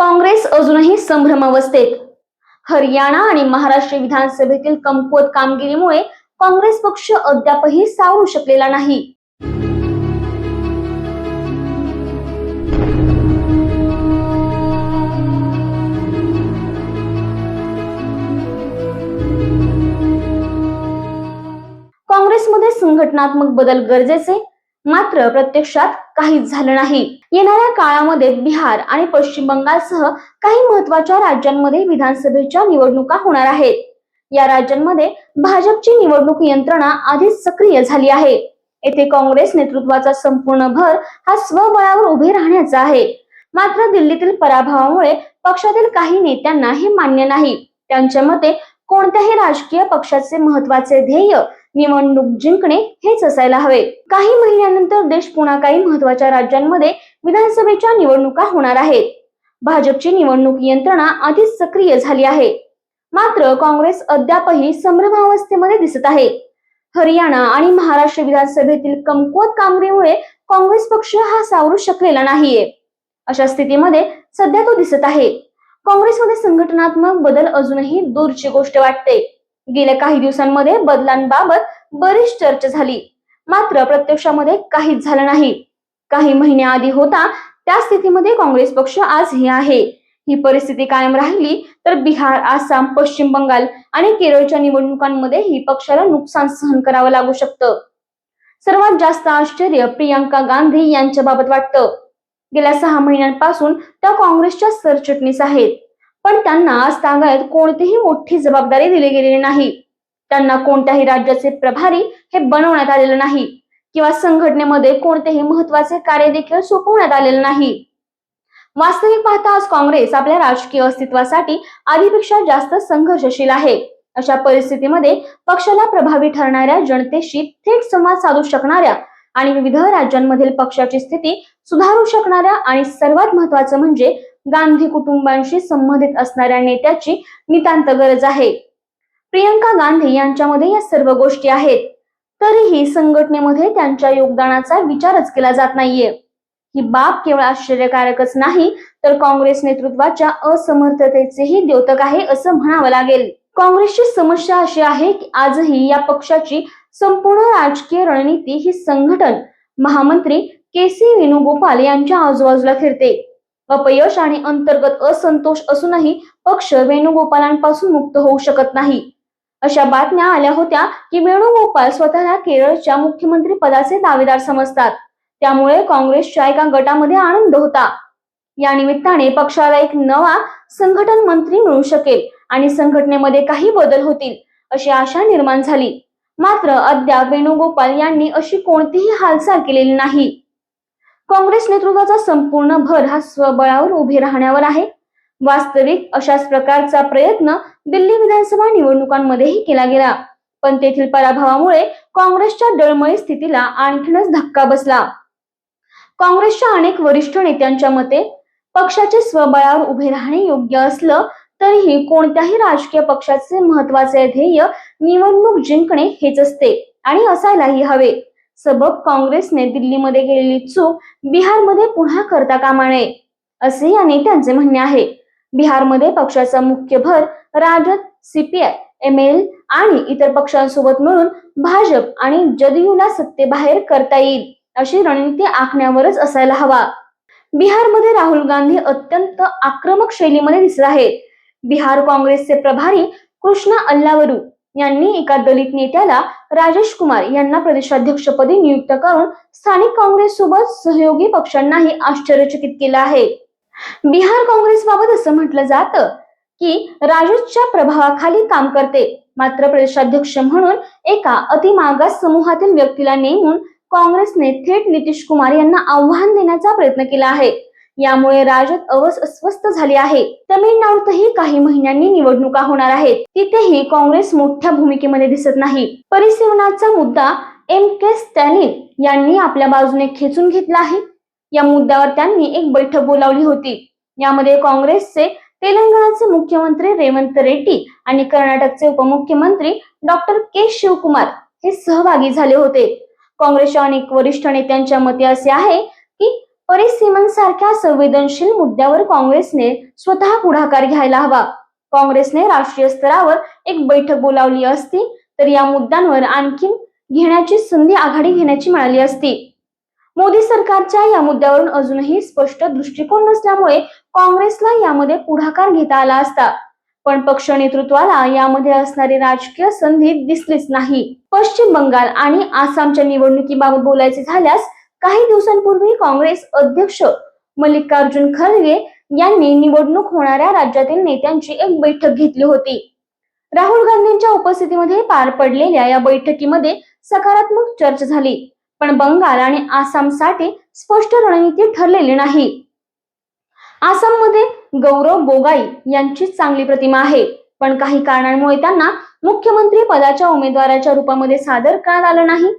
काँग्रेस अजूनही संभ्रमावस्थेत हरियाणा आणि महाराष्ट्र विधानसभेतील कमकुवत कामगिरीमुळे काँग्रेस पक्ष अद्यापही सावरू शकलेला नाही. काँग्रेसमध्ये संघटनात्मक बदल गरजेचे मात्र प्रत्यक्षात काहीच झालं नाही. येणाऱ्या काळामध्ये बिहार आणि पश्चिम बंगालसह काही महत्त्वाच्या राज्यांमध्ये विधानसभेच्या निवडणुका होणार आहेत. या राज्यांमध्ये भाजपची निवडणूक यंत्रणा आधीच सक्रिय झाली आहे. येथे काँग्रेस नेतृत्वाचा संपूर्ण भर हा स्वबळावर उभे राहण्याचा आहे. मात्र दिल्लीतील पराभवामुळे पक्षातील काही नेत्यांना हे मान्य नाही. त्यांच्या मते कोणत्याही राजकीय पक्षाचे महत्त्वाचे ध्येय निवडणूक जिंकणे हेच असायला हवे. काही महिन्यानंतर देश पुन्हा काही महत्त्वाच्या राज्यांमध्ये विधानसभेच्या निवडणुका होणार आहेत. भाजपची निवडणूक यंत्रणा आधीच सक्रिय झाली आहे. मात्र काँग्रेस अद्यापही संभ्रमावस्थेमध्ये दिसत आहे. हरियाणा आणि महाराष्ट्र विधानसभेतील कमकुवत कामगिरीमुळे काँग्रेस पक्ष हा सावरू शकलेला नाहीये. अशा स्थितीमध्ये सध्या तो दिसत आहे. काँग्रेसमध्ये संघटनात्मक बदल अजूनही दूरची गोष्ट वाटते. गेल्या काही दिवसांमध्ये बदलांबाबत बरीच चर्चा झाली. मात्र प्रत्यक्षामध्ये काहीच झालं नाही. काही महिन्याआधी होता त्या स्थितीमध्ये काँग्रेस पक्ष आजही आहे. ही परिस्थिती कायम राहिली तर बिहार आसाम पश्चिम बंगाल आणि केरळच्या निवडणुकांमध्ये ही पक्षाला नुकसान सहन करावं लागू शकतं. सर्वात जास्त आश्चर्य प्रियांका गांधी यांच्या बाबत वाटतं. गेल्या सहा महिन्यांपासून त्या काँग्रेसच्या सरचिटणीस आहेत. पण त्यांना आज तागायत कोणतीही मोठी जबाबदारी दिली गेलेली नाही. त्यांना कोणत्याही राज्याचे प्रभारी हे बनवण्यात आलेलं नाही. किंवा संघटनेमध्ये कोणतेही महत्त्वाचे कार्य देखील सोपवण्यात आलेले नाही. वास्तविक पाहता आज काँग्रेस आपल्या राजकीय अस्तित्वासाठी आधीपेक्षा जास्त संघर्षशील आहे. अशा परिस्थितीमध्ये पक्षाला प्रभावी ठरणाऱ्या जनतेशी थेट संवाद साधू शकणाऱ्या आणि विविध राज्यांमधील पक्षाची स्थिती सुधारू शकणाऱ्या आणि सर्वात महत्वाचं म्हणजे गांधी कुटुंबांशी संबंधित असणाऱ्या नेत्याची नितांत गरज आहे. प्रियंका गांधी यांच्यामध्ये या सर्व गोष्टी आहेत. तरीही संघटनेमध्ये त्यांच्या योगदानाचा विचारच केला जात नाहीये. ही बाब केवळ आश्चर्यकारकच नाही तर काँग्रेस नेतृत्वाच्या असमर्थतेचेही द्योतक आहे असं म्हणावं लागेल. काँग्रेसची समस्या अशी आहे की आजही या पक्षाची संपूर्ण राजकीय रणनीती ही संघटन महामंत्री के सी वेणुगोपाल यांच्या आजूबाजूला फिरते. अपयश आणि अंतर्गत असंतोष असूनही पक्ष वेणुगोपालांपासून मुक्त होऊ शकत नाही. अशा बातम्या आल्या होत्या की वेणुगोपाल स्वतःला केरळच्या मुख्यमंत्री पदाचे दावेदार समजतात. त्यामुळे काँग्रेसच्या एका गटामध्ये आनंद होता. या निमित्ताने पक्षाला एक नवा संघटन मंत्री मिळू शकेल आणि संघटनेमध्ये काही बदल होतील अशी आशा निर्माण झाली. मात्र अद्याप वेणुगोपाल यांनी अशी कोणतीही हालचाल केलेली नाही. काँग्रेस नेतृत्वाचा संपूर्ण भर हा स्वबळावर उभे राहण्यावर आहे. वास्तविक अशाच प्रकारचा प्रयत्न दिल्ली विधानसभा निवडणुकांमध्येही केला गेला. पण तेथील पराभवामुळे काँग्रेसच्या डळमळी स्थितीला आणखीनच धक्का बसला. काँग्रेसच्या अनेक वरिष्ठ नेत्यांच्या मते पक्षाचे स्वबळावर उभे राहणे योग्य असलं तरीही कोणत्याही राजकीय पक्षाचे महत्त्वाचे ध्येय निवडणूक जिंकणे हेच असते आणि असायलाही हवे. सबब काँग्रेसने दिल्लीमध्ये केलेली चूक बिहारमध्ये पुन्हा करता कामा नये असे या नेत्यांचे म्हणणे आहे. बिहारमध्ये पक्षाचा मुख्य भर राजद सीपीआय एम एल आणि इतर पक्षांसोबत मिळून भाजप आणि जदयूला सत्तेबाहेर करता येईल अशी रणनीती आखण्यावरच असायला हवा. बिहारमध्ये राहुल गांधी अत्यंत आक्रमक शैलीमध्ये दिसत आहेत. बिहार काँग्रेसचे प्रभारी कृष्णा अल्लावरू यांनी एका दलित नेत्याला राजेश कुमार यांना प्रदेशाध्यक्षपदी नियुक्त करून स्थानिक काँग्रेस सोबत सहयोगी पक्षांनाही आश्चर्यचकित केलं आहे. बिहार काँग्रेस बाबत असं म्हटलं जातं की राजेशच्या प्रभावाखाली काम करते मात्र प्रदेशाध्यक्ष म्हणून एका अतिमागास समूहातील व्यक्तीला नेमून काँग्रेसने थेट नितीश कुमार यांना आव्हान देण्याचा प्रयत्न केला आहे. यामुळे राजद अवस अस्वस्थ झाले आहे. तमिळनाडूतही काही महिन्यांनी निवडणुका होणार आहेत. तिथेही काँग्रेस मोठ्या भूमिकेमध्ये दिसत नाही. परिसीमनाचा मुद्दा एम के स्टॅलिन यांनी आपल्या बाजूने खेचून घेतला आहे. या मुद्द्यावर त्यांनी एक बैठक बोलावली होती. यामध्ये काँग्रेसचे तेलंगणाचे मुख्यमंत्री रेवंत रेड्डी आणि कर्नाटकचे उपमुख्यमंत्री डॉक्टर के शिवकुमार हे सहभागी झाले होते. काँग्रेसच्या अनेक वरिष्ठ नेत्यांच्या मते असे आहे परिसीमांसारख्या संवेदनशील मुद्द्यावर काँग्रेसने स्वतः पुढाकार घ्यायला हवा. काँग्रेसने राष्ट्रीय स्तरावर एक बैठक बोलावली असती तर या मुद्द्यांवर आणखी घेण्याची संधी आघाडी घेण्याची मिळाली असती. मोदी सरकारच्या या मुद्द्यावरून अजूनही स्पष्ट दृष्टिकोन नसल्यामुळे काँग्रेसला यामध्ये पुढाकार घेता आला असता. पण पक्ष नेतृत्वाला यामध्ये असणारी राजकीय संधी दिसलीच नाही. पश्चिम बंगाल आणि आसामच्या निवडणुकीबाबत बोलायचे झाल्यास काही दिवसांपूर्वी काँग्रेस अध्यक्ष मल्लिकार्जुन खरगे यांनी निवडणूक होणाऱ्या राज्यातील नेत्यांची एक बैठक घेतली होती. राहुल गांधींच्या उपस्थितीमध्ये पार पडलेल्या या बैठकीमध्ये सकारात्मक चर्चा झाली पण बंगाल आणि आसामसाठी स्पष्ट रणनीती ठरलेली नाही. आसाममध्ये गौरव गोगाई यांची चांगली प्रतिमा आहे पण काही कारणांमुळे त्यांना मुख्यमंत्री पदाच्या उमेदवाराच्या रूपामध्ये सादर करण्यात आलं नाही.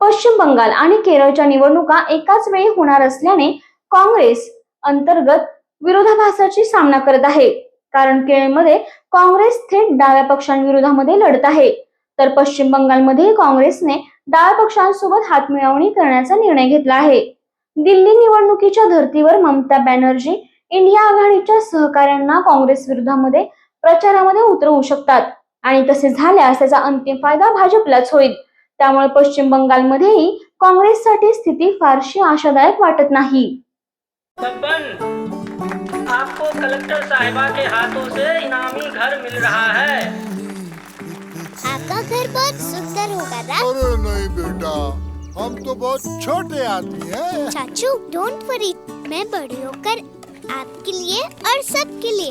पश्चिम बंगाल आणि केरळच्या निवडणुका एकाच वेळी होणार असल्याने काँग्रेस अंतर्गत विरोधाभासाची सामना करत आहे. कारण केरळमध्ये काँग्रेस थेट डाव्या पक्षांविरोधामध्ये लढत आहे. तर पश्चिम बंगालमध्ये काँग्रेसने डाव्या पक्षांसोबत हातमिळवणी करण्याचा निर्णय घेतला आहे. दिल्ली निवडणुकीच्या धर्तीवर ममता बॅनर्जी इंडिया आघाडीच्या सहकाऱ्यांना काँग्रेस विरोधामध्ये प्रचारामध्ये उतरवू शकतात आणि तसे झाल्यास त्याचा अंतिम फायदा भाजपलाच होईल. त्यामुळे पश्चिम बंगालमध्येही काँग्रेससाठी स्थिती फारशी आशादायक वाटत नाही. आपको कलेक्टर साहिबा के हाथों से इनामी घर मिल रहा है। आपका घर बहुत सुंदर होगा ना अरे नहीं बेटा हम तो बहुत छोटे आदमी हैं। चाचू डोंट वरी मैं बड़ी होकर आपके लिए और सबके लिए